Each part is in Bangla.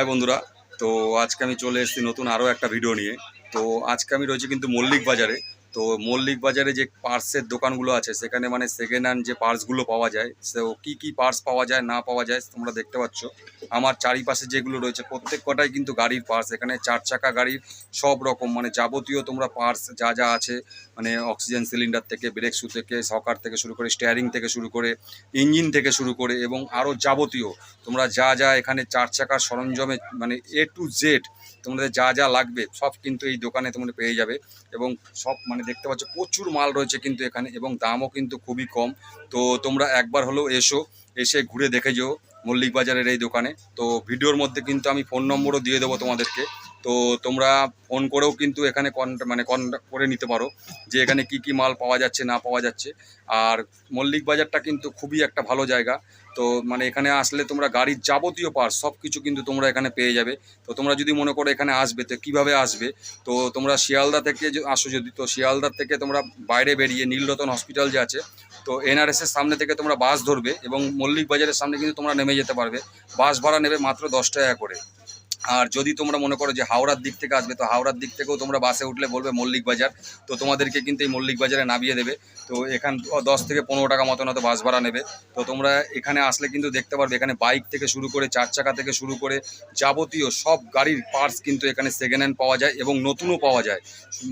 হাই বন্ধুরা। তো আজকে আমি চলে এসেছি নতুন আরও একটা ভিডিও নিয়ে। তো আজকে আমি রয়েছি কিন্তু মল্লিক বাজারে। তো মল্লিক বাজারে যে পার্সের দোকানগুলো আছে, সেখানে মানে সেকেন্ড হ্যান্ড যে পার্সগুলো পাওয়া যায় তো কী কী পার্স পাওয়া যায়, না পাওয়া যায়, তোমরা দেখতে পাচ্ছ। আমার চারিপাশে যেগুলো রয়েছে, প্রত্যেক কটাই কিন্তু গাড়ির পার্স, এখানে চার চাকা গাড়ির সব রকম মানে যাবতীয় তোমরা পার্স যা যা আছে মানে অক্সিজেন সিলিন্ডার থেকে, ব্রেক শু থেকে, সকার থেকে শুরু করে স্টিয়ারিং থেকে শুরু করে, ইঞ্জিন থেকে শুরু করে, এবং আরও যাবতীয়, তোমরা যা যা এখানে চার চাকার সরঞ্জামে মানে এ টু জেড তোমাদের যা যা লাগবে সব কিন্তু এই দোকানে তোমরা পেয়ে যাবে এবং সব মানে দেখতে পাচ্ছ প্রচুর মাল রয়েছে কিন্তু এখানে এবং দামও কিন্তু খুবই কম। তো তোমরা একবার হলেও এসো, এসে ঘুরে দেখে যেও মল্লিক বাজারের এই দোকানে। তো ভিডিওর মধ্যে কিন্তু আমি ফোন নম্বরও দিয়ে দেবো তোমাদেরকে। তো তোমরা ফোন করেও কিন্তু এখানে কন্ট্যাক্ট মানে কন্ট্যাক্ট করে নিতে পারো যে এখানে কি কি মাল পাওয়া যাচ্ছে, না পাওয়া যাচ্ছে। আর মল্লিক বাজারটা কিন্তু খুবই একটা ভালো জায়গা। তো মানে এখানে আসলে তোমরা গাড়ির যাবতীয় পার্টস সব কিছু কিন্তু তোমরা এখানে পেয়ে যাবে। তো তোমরা যদি মনে করো এখানে আসবে, তো কীভাবে আসবে? তো তোমরা শিয়ালদা থেকে আসো যদি, তো শিয়ালদার থেকে তোমরা বাইরে বেরিয়ে নীলরতন হসপিটাল যে আছে, তো এনআরএসের সামনে থেকে তোমরা বাস ধরবে এবং মল্লিক বাজারের সামনে কিন্তু তোমরা নেমে যেতে পারবে। বাস ভাড়া নেবে মাত্র দশ টাকা করে। আর যদি তোমরা মনে করো যে হাওড়ার দিক থেকে আসবে, তো হাওড়ার দিক থেকেও তোমরা বাসে উঠলে বলবে মল্লিক বাজার। তো তোমাদেরকে কিন্তু এই মল্লিক বাজারে নামিয়ে দেবে। তো এখান দশ থেকে পনেরো টাকা মতন হয়তো বাস ভাড়া নেবে। তো তোমরা এখানে আসলে কিন্তু দেখতে পারবে, এখানে বাইক থেকে শুরু করে চার চাকা থেকে শুরু করে যাবতীয় সব গাড়ির পার্টস কিন্তু এখানে সেকেন্ড হ্যান্ড পাওয়া যায় এবং নতুনও পাওয়া যায়।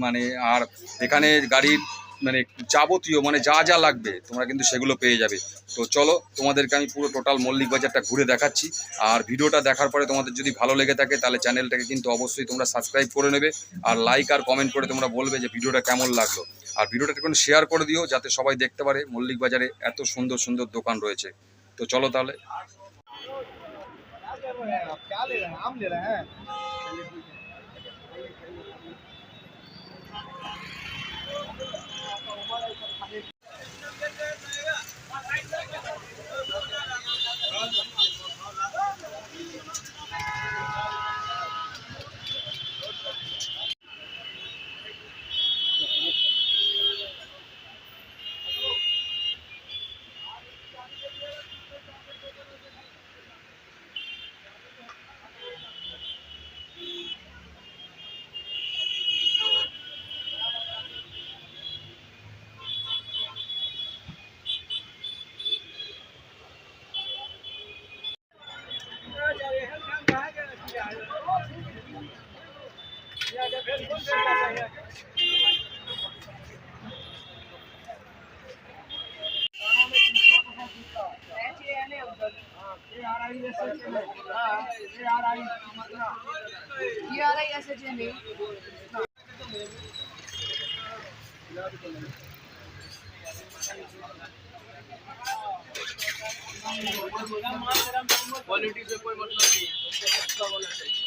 মানে আর এখানে গাড়ির মানে যাবতীয় মানে যা যা লাগবে তোমরা কিন্তু সেগুলো পেয়ে যাবে তো চলো তোমাদেরকে আমি পুরো টোটাল মল্লিক বাজারটা ঘুরে দেখাচ্ছি আর ভিডিওটা দেখার পরে তোমাদের যদি ভালো লেগে থাকে তাহলে চ্যানেলটাকে কিন্তু অবশ্যই তোমরা সাবস্ক্রাইব করে নেবে আর লাইক আর কমেন্ট করে তোমরা বলবে যে ভিডিওটা কেমন লাগলো আর ভিডিওটা একটু শেয়ার করে দিও যাতে সবাই দেখতে পারে মল্লিক বাজারে এত সুন্দর সুন্দর দোকান রয়েছে তো চলো তাহলে क्या कर रहे हैं आप क्या ले रहे हैं आम ले रहे हैं ये आ रहा है ऐसे चले क्वालिटी से कोई मतलब नहीं है। तो अच्छा होना चाहिए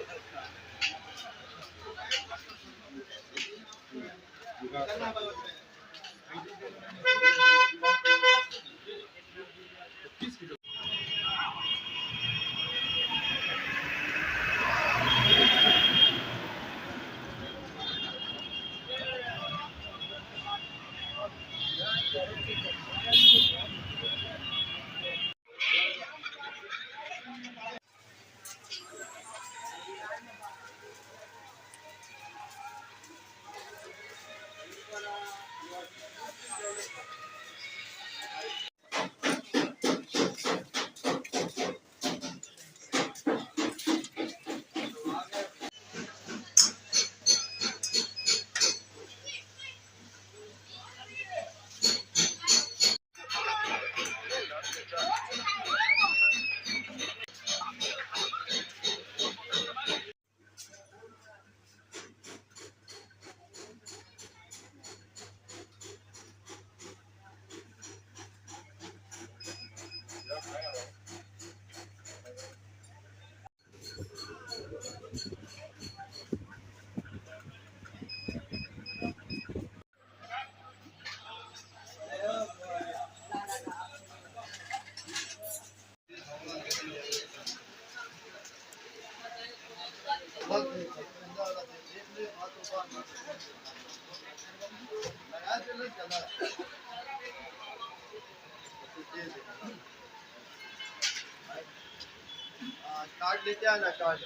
कार्ड लेते आना कार्ड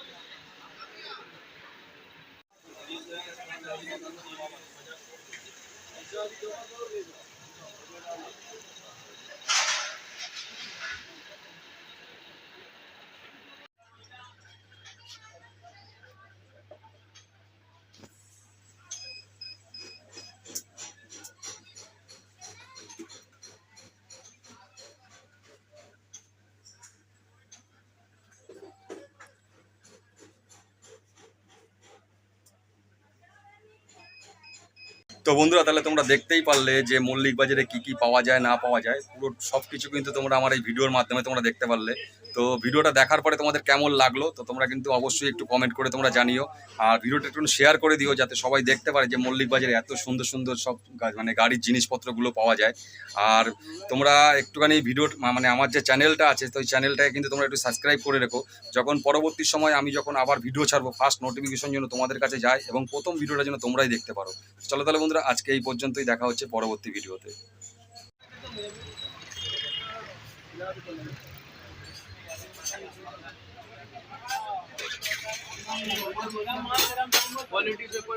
তো বন্ধুরা, তাহলে তোমরা দেখতেই পারলে যে মল্লিক বাজারে কি কি পাওয়া যায়, না পাওয়া যায়। পুরো সব কিছু কিন্তু তোমরা আমার এই ভিডিওর মাধ্যমে তোমরা দেখতে পারলে। তো ভিডিওটা দেখার পরে তোমাদের কেমন লাগল, তো তোমরা কিন্তু অবশ্যই একটু কমেন্ট করে তোমরা জানিও। আর ভিডিওটা একটু শেয়ার করে দিও যাতে সবাই দেখতে পারে যে মল্লিক বাজারে এত সুন্দর সুন্দর সব মানে গাড়ির জিনিসপত্রগুলো পাওয়া যায়। আর তোমরা একটুখানি ভিডিও মানে আমার যে চ্যানেলটা আছে, তো ওই চ্যানেলটাকে কিন্তু তোমরা একটু সাবস্ক্রাইব করে রেখো। যখন পরবর্তী সময় আমি যখন আবার ভিডিও ছাড়বো ফার্স্ট নোটিফিকেশন যেন তোমাদের কাছে যায় এবং প্রথম ভিডিওটা যেন তোমরাই দেখতে পারো। চলো তাহলে বন্ধুরা, আজকে এই পর্যন্তই দেখা হচ্ছে পরবর্তী ভিডিওতে। क्वालिटी से कोई